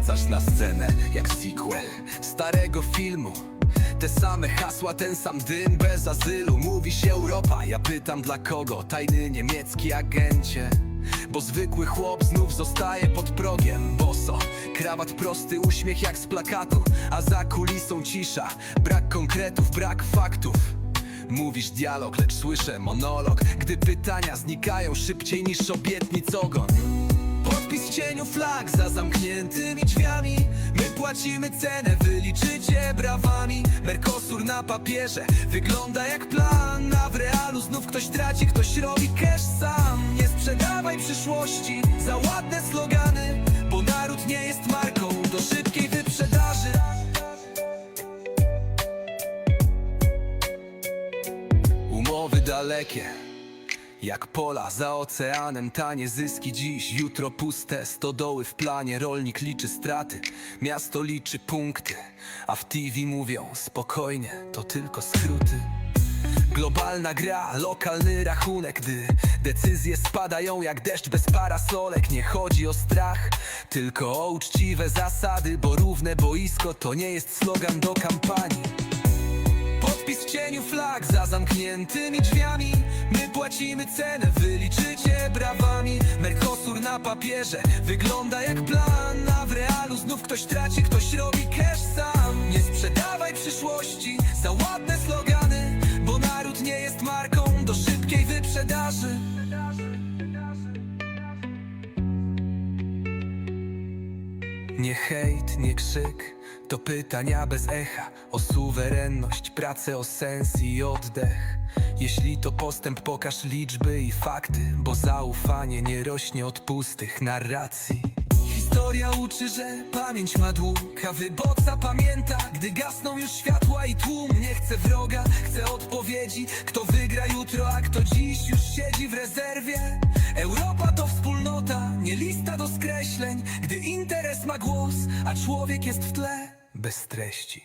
wracasz na scenę jak sequel starego filmu. Te same hasła, ten sam dym bez azylu. Mówi się Europa, ja pytam dla kogo? Tajny niemiecki agencie. Bo zwykły chłop znów zostaje pod progiem. Boso, krawat prosty, uśmiech jak z plakatu. A za kulisą cisza, brak konkretów, brak faktów. Mówisz dialog, lecz słyszę monolog. Gdy pytania znikają szybciej niż obietnic ogon Podpis cieniu flag za zamkniętymi drzwiami. My płacimy cenę, wyliczycie brawami. Mercosur na papierze wygląda jak plan A w realu znów ktoś traci, ktoś robi cash sam. Nie sprzedawaj przyszłości za ładne slogany Bo naród nie jest marką do szybkiej wyprzedaży. Umowy dalekie jak pola za oceanem, tanie zyski dziś, jutro puste stodoły w planie, rolnik liczy straty, miasto liczy punkty, a w TV mówią spokojnie, to tylko skróty. Globalna gra, lokalny rachunek, gdy decyzje spadają jak deszcz bez parasolek. Nie chodzi o strach, tylko o uczciwe zasady, bo równe boisko to nie jest slogan do kampanii. Podpis w cieniu flag za zamkniętymi drzwiami płacimy cenę, wyliczycie brawami. Mercosur na papierze wygląda jak plan A w realu znów ktoś traci, ktoś robi cash sam. Nie sprzedawaj przyszłości za ładne slogany Bo naród nie jest marką do szybkiej wyprzedaży. Nie hejt, nie krzyk, to pytania bez echa O suwerenność, pracę o sens i oddech. Jeśli to postęp, pokaż liczby i fakty Bo zaufanie nie rośnie od pustych narracji. Historia uczy, że pamięć ma dług A wybodca pamięta, gdy gasną już światła i tłum Nie chce wroga, chce odpowiedzi Kto wygra jutro, a kto dziś już siedzi w rezerwie. Europa to wspólnota, nie lista do skreśleń Gdy interes ma głos, a człowiek jest w tle Bez treści.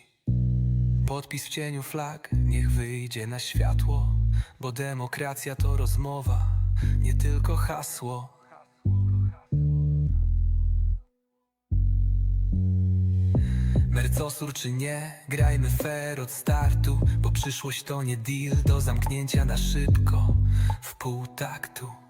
Podpis w cieniu flag, niech wyjdzie na światło Bo demokracja to rozmowa, nie tylko hasło. Mercosur czy nie, grajmy fair od startu Bo przyszłość to nie deal do zamknięcia na szybko W pół taktu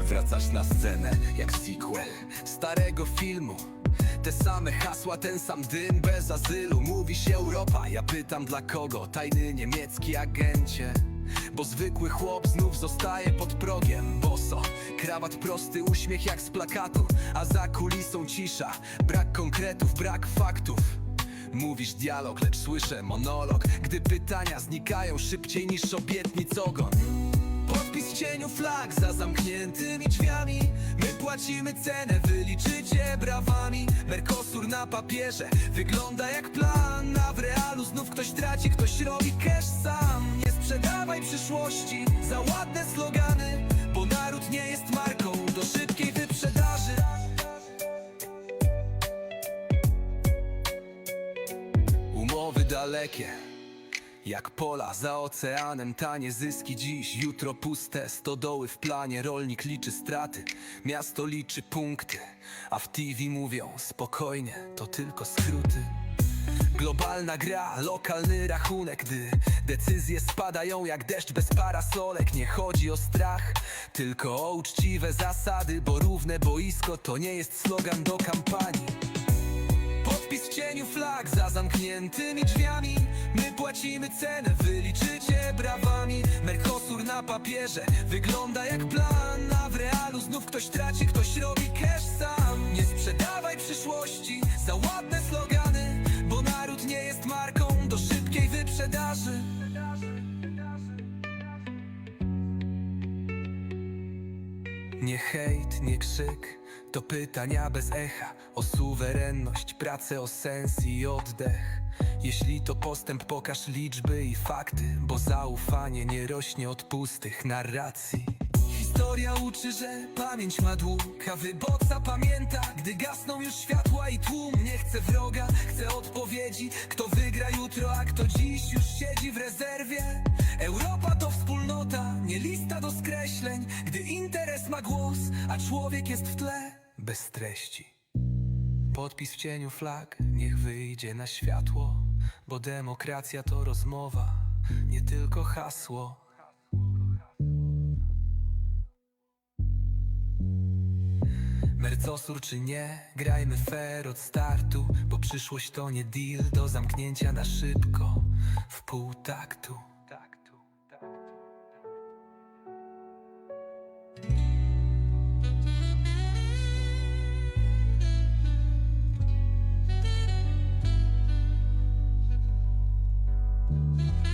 Wracasz na scenę jak sequel starego filmu. Te same hasła, ten sam dym bez azylu. Mówi się Europa, ja pytam dla kogo? Tajny niemiecki agencie Bo zwykły chłop znów zostaje pod progiem Boso, krawat prosty, uśmiech jak z plakatu A za kulisą cisza, brak konkretów, brak faktów. Mówisz dialog, lecz słyszę monolog. Gdy pytania znikają szybciej niż obietnic ogon W cieniu flag za zamkniętymi drzwiami. My płacimy cenę, wyliczycie brawami. Mercosur na papierze wygląda jak plan A w realu znów ktoś traci, ktoś robi cash sam. Nie sprzedawaj przyszłości za ładne slogany Bo naród nie jest marką do szybkiej wyprzedaży. Umowy dalekie jak pola za oceanem, tanie zyski dziś, jutro puste stodoły w planie, rolnik liczy straty, miasto liczy punkty, a w TV mówią spokojnie, to tylko skróty. Globalna gra, lokalny rachunek, gdy decyzje spadają jak deszcz bez parasolek. Nie chodzi o strach, tylko o uczciwe zasady, bo równe boisko to nie jest slogan do kampanii. Podpis w cieniu flag za zamkniętymi drzwiami. My płacimy cenę, wyliczycie brawami. Mercosur na papierze wygląda jak plan A w realu znów ktoś traci, ktoś robi cash sam. Nie sprzedawaj przyszłości za ładne slogany Bo naród nie jest marką do szybkiej wyprzedaży. Nie hejt, nie krzyk, to pytania bez echa O suwerenność, pracę o sens i oddech. Jeśli to postęp, pokaż liczby i fakty Bo zaufanie nie rośnie od pustych narracji. Historia uczy, że pamięć ma dług A wybodca pamięta, gdy gasną już światła i tłum. Nie chce wroga, chce odpowiedzi Kto wygra jutro, a kto dziś już siedzi w rezerwie. Europa to wspólnota, nie lista do skreśleń Gdy interes ma głos, a człowiek jest w tle Bez treści. Podpis w cieniu flag, niech wyjdzie na światło Bo demokracja to rozmowa, nie tylko hasło. Mercosur czy nie, grajmy fair od startu Bo przyszłość to nie deal do zamknięcia na szybko W pół taktu you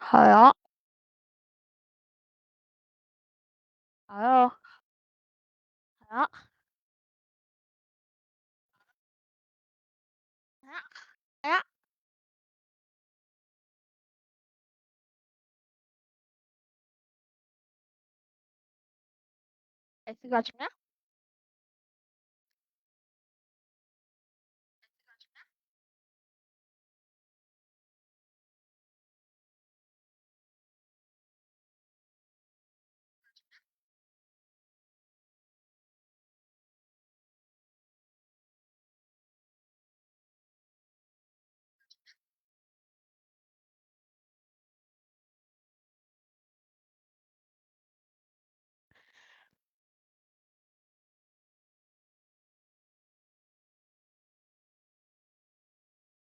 系啊，系啊，系啊，系啊，系啊，诶，四个做咩？